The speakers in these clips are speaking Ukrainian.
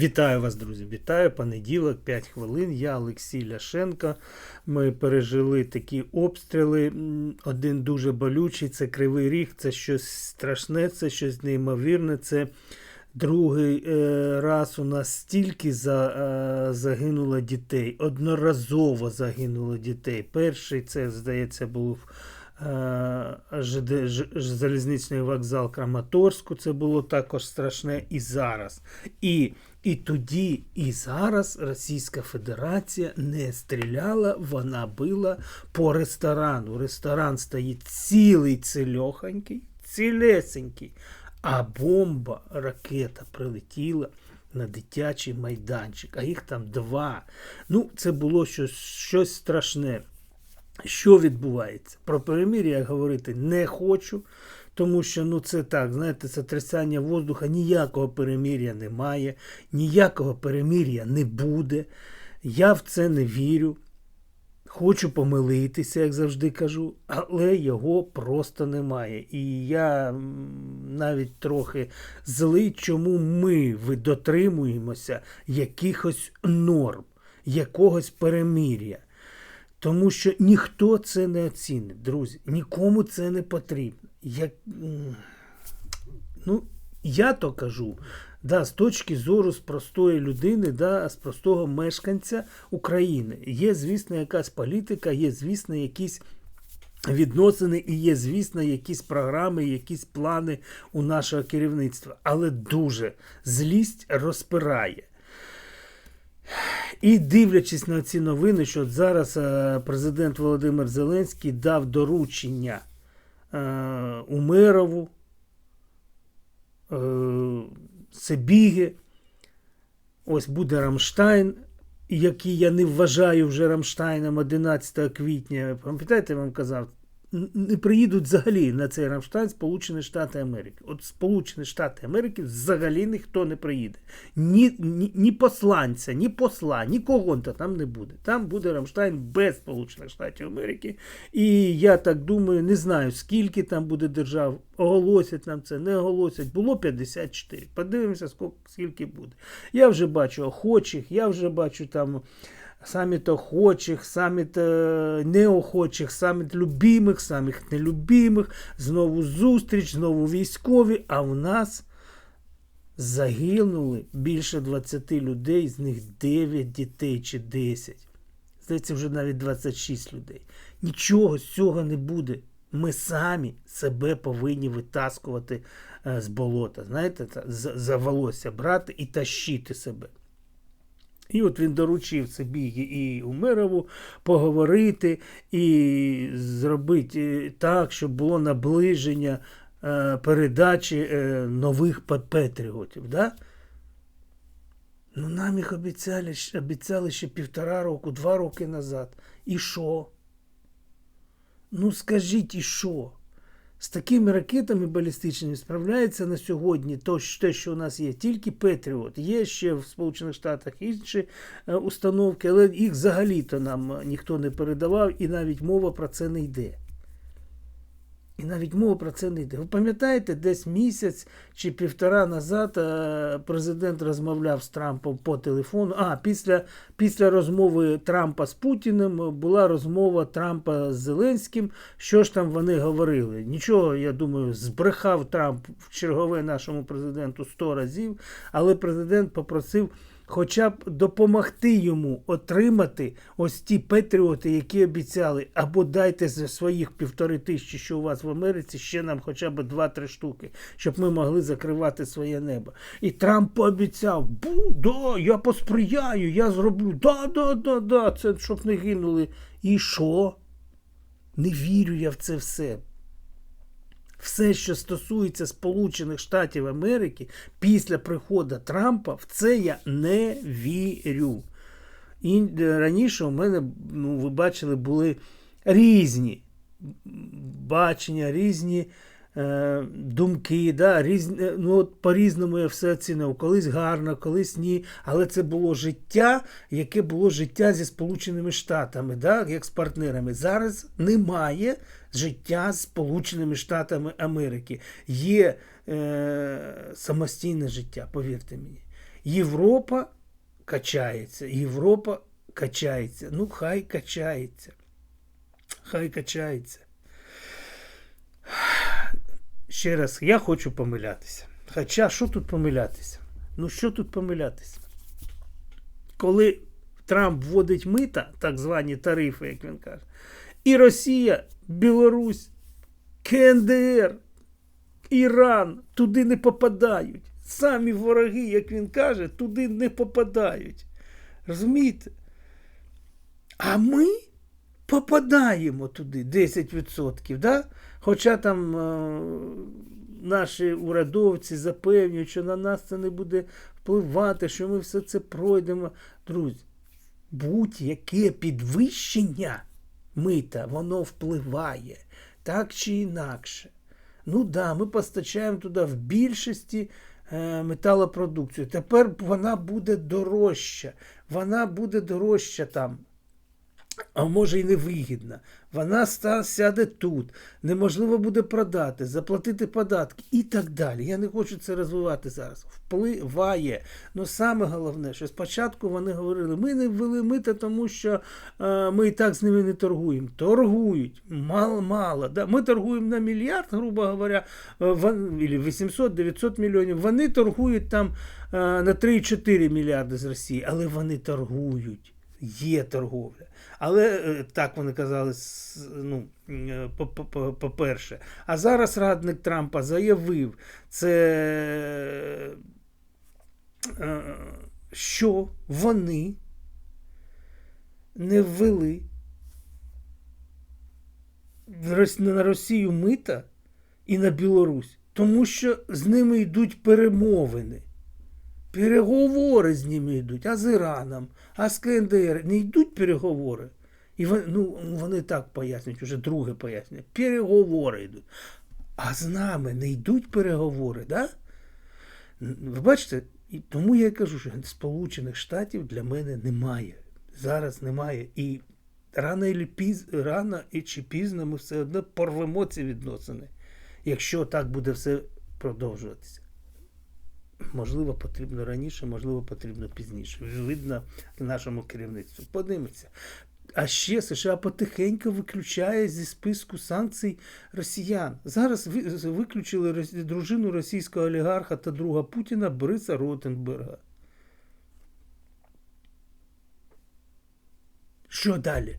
Вітаю вас, друзі! Вітаю понеділок, 5 хвилин. Я Олексій Ляшенко. Ми пережили такі обстріли. Один дуже болючий, це Кривий Ріг, це щось страшне, це щось неймовірне. Це другий е, раз у нас стільки за, е, загинуло дітей. Одноразово загинуло дітей. Перший це, здається, був. Е, залізничний вокзал Краматорську, це було також страшне і зараз. І, і тоді, і зараз Російська Федерація не стріляла, вона била по ресторану. Ресторан стоїть цілий цільохонький, цілесенький, а бомба, ракета прилетіла на дитячий майданчик, а їх там два. Ну, це було щось, щось страшне. Що відбувається? Про перемир'я я говорити не хочу, тому що ну це так, знаєте, це трясання воздуха, ніякого перемир'я немає, ніякого перемир'я не буде. Я в це не вірю. Хочу помилитися, як завжди кажу, але його просто немає. І я навіть трохи злий, чому ми дотримуємося якихось норм, якогось перемир'я. Тому що ніхто це не оцінить, друзі. Нікому це не потрібно. М, ну, я то кажу, да, з точки зору з простої людини, да, з простого мешканця України. Є, звісно, якась політика, є, звісно, якісь. Відносини і є, звісно, якісь програми, якісь плани у нашого керівництва. Але дуже злість розпирає. І дивлячись на ці новини, що зараз е, президент Володимир Зеленський дав доручення е, Умерову, е, Себіги, ось буде Рамштайн, який я не вважаю вже Рамштайном 11 квітня. Пам'ятаєте, я вам казав, не приїдуть взагалі на цей Рамштайн Сполучені Штати Америки. От Сполучені Штати Америки взагалі ніхто не приїде. Ні, ні, ні посланця, ні посла, нікого там не буде. Там буде Рамштайн без Сполучених Штатів Америки. І я так думаю, не знаю, скільки там буде держав, оголосять нам це, не оголосять. Було 54. Подивимося, скільки буде. Я вже бачу охочих, я вже бачу там. Саміт охочих, саміт неохочих, саміт любимих, саміт нелюбимих, знову зустріч, знову військові. А в нас загинули більше 20 людей, з них 9 дітей чи 10. Здається, вже навіть 26 людей. Нічого з цього не буде. Ми самі себе повинні витаскувати е, з болота. Знаєте, за волосся брати і тащити себе. І от він доручив собі і Умерову поговорити і зробити е, так, щоб було наближення е, передачі е, нових П- Петріотів. Да? Ну, нам їх обіцяли, обіцяли ще півтора року, два роки назад. І що? Ну скажіть, і що? З такими ракетами балістичними справляється на сьогодні то, те, що у нас є, тільки Петріот. Є ще в Сполучених Штатах інші е, установки, але їх взагалі-то нам ніхто не передавав, і навіть мова про це не йде. І навіть мова про це не йде. Ви пам'ятаєте, десь місяць чи півтора назад е, президент розмовляв з Трампом по телефону. А, після, після розмови Трампа з Путіним була розмова Трампа з Зеленським. Що ж там вони говорили? Нічого, я думаю, збрехав Трамп в чергове нашому президенту 100 разів, але президент попросив хоча б допомогти йому отримати ось ті патріоти, які обіцяли, або дайте зі своїх півтори тисячі, що у вас в Америці, ще нам хоча б два-три штуки, щоб ми могли закривати своє небо. І Трамп пообіцяв, бу, да, я посприяю, я зроблю, да, да, да, да, це щоб не гинули. І що? Не вірю я в це все. Все, що стосується Сполучених Штатів Америки після приходу Трампа, в це я не вірю. І раніше у мене, ну, ви бачили, були різні бачення, різні думки, да, різні, е, ну, по-різному я все оцінив. Колись гарно, колись ні. Але це було життя, яке було життя зі Сполученими Штатами, да, як з партнерами. Зараз немає життя з Сполученими Штатами Америки. Є е, самостійне життя, повірте мені. Європа качається, Європа качається. Ну, хай качається. Хай качається. Ще раз, я хочу помилятися. Хоча що тут помилятися? Ну що тут помилятися? Коли Трамп вводить мита, так звані тарифи, як він каже, і Росія, Білорусь, КНДР, Іран туди не попадають. Самі вороги, як він каже, туди не попадають. Розумієте? А ми попадаємо туди 10%. Да? Хоча там е, наші урядовці запевнюють, що на нас це не буде впливати, що ми все це пройдемо. Друзі, будь-яке підвищення мита, воно впливає так чи інакше. Ну да, ми постачаємо туди в більшості е, металопродукцію. Тепер вона буде дорожча. Вона буде дорожча там. А може й невигідна. Вона сяде тут. Неможливо буде продати, заплатити податки і так далі. Я не хочу це розвивати зараз. Впливає. Ну саме головне, що спочатку вони говорили, ми не ввели мита, тому що е, ми і так з ними не торгуємо. Торгують. Мало, мало. Да? Ми торгуємо на мільярд, грубо говоря, е, 800-900 мільйонів. Вони торгують там е, на 3-4 мільярди з Росії, але вони торгують. Є торговля. Але е, так вони казали, ну, е, по- по- по- по-перше. А зараз радник Трампа заявив, це, е, що вони не ввели на Росію мита і на Білорусь, тому що з ними йдуть перемовини. Переговори з ними йдуть, а з Іраном, а з КНДР не йдуть переговори. І вони, ну, вони так пояснюють, вже друге пояснення. Переговори йдуть. А з нами не йдуть переговори, да? Ви бачите, і тому я кажу, що Сполучених Штатів для мене немає. Зараз немає. І рано, і піз, рано і чи пізно ми все одно порвемо ці відносини, якщо так буде все продовжуватися. Можливо, потрібно раніше, можливо, потрібно пізніше. Видно нашому керівництву. Подивимося. А ще США потихеньку виключає зі списку санкцій росіян. Зараз виключили дружину російського олігарха та друга Путіна Бориса Ротенберга. Що далі?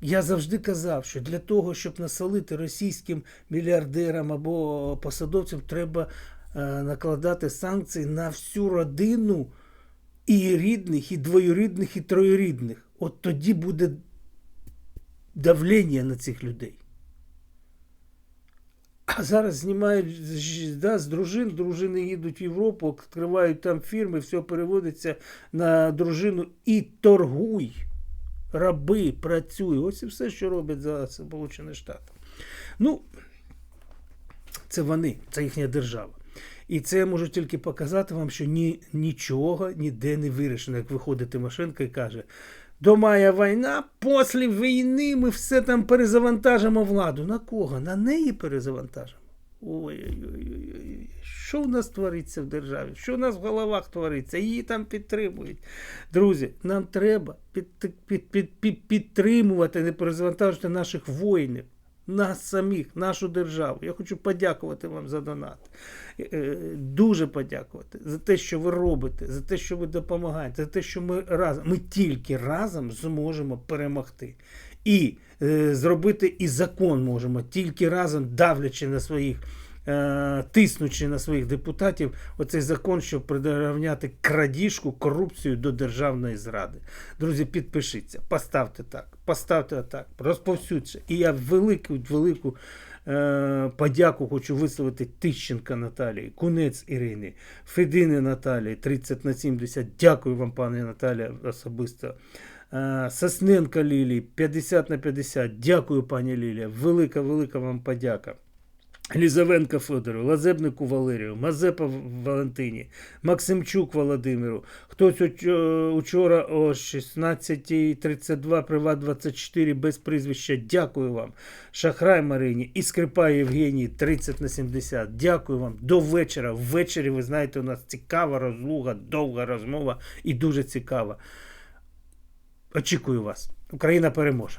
Я завжди казав, що для того, щоб насолити російським мільярдерам або посадовцям, треба накладати санкції на всю родину і рідних, і двоюрідних, і троюрідних. От тоді буде давлення на цих людей. А зараз знімають да, з дружин, дружини їдуть в Європу, відкривають там фірми, все переводиться на дружину і торгуй. Раби, працюй. Ось і все, що роблять зараз Сполучені Штати. Ну, це вони, це їхня держава. І це я можу тільки показати вам, що ні, нічого ніде не вирішено. Як виходить Тимошенко і каже: до мая війна, після війни ми все там перезавантажимо владу. На кого? На неї перезавантажимо. Ой-ой-ой, що в нас твориться в державі? Що в нас в головах твориться? Її там підтримують. Друзі, нам треба під, під, під, під, підтримувати, не перезавантажувати наших воїнів, нас самих, нашу державу. Я хочу подякувати вам за донат. Е, Дуже подякувати за те, що ви робите, за те, що ви допомагаєте, за те, що ми разом, ми тільки разом зможемо перемогти. І е, зробити і закон можемо тільки разом давлячи на своїх, е, тиснучи на своїх депутатів, оцей закон, щоб прирівняти крадіжку, корупцію до державної зради. Друзі, підпишіться, поставте так, поставте отак, розповсюдьте. І я велику, велику е, подяку хочу висловити Тищенка Наталії, Кунець Ірині, Федини Наталії, 30 на 70. Дякую вам, пане Наталія, особисто. Е, Сосненка Лілії, 50 на 50. Дякую, пані Лілія. Велика, велика вам подяка. Лізавенка Федору, Лазебнику Валерію, Мазепа Валентині, Максимчук Володимиру. Хтось учора о 16.32 Приват 24 без прізвища. Дякую вам. Шахрай Марині і Скрипа Євгенії 30 на 70. Дякую вам. До вечора. Ввечері, ви знаєте, у нас цікава розлуга, довга розмова і дуже цікава. Очікую вас. Україна переможе.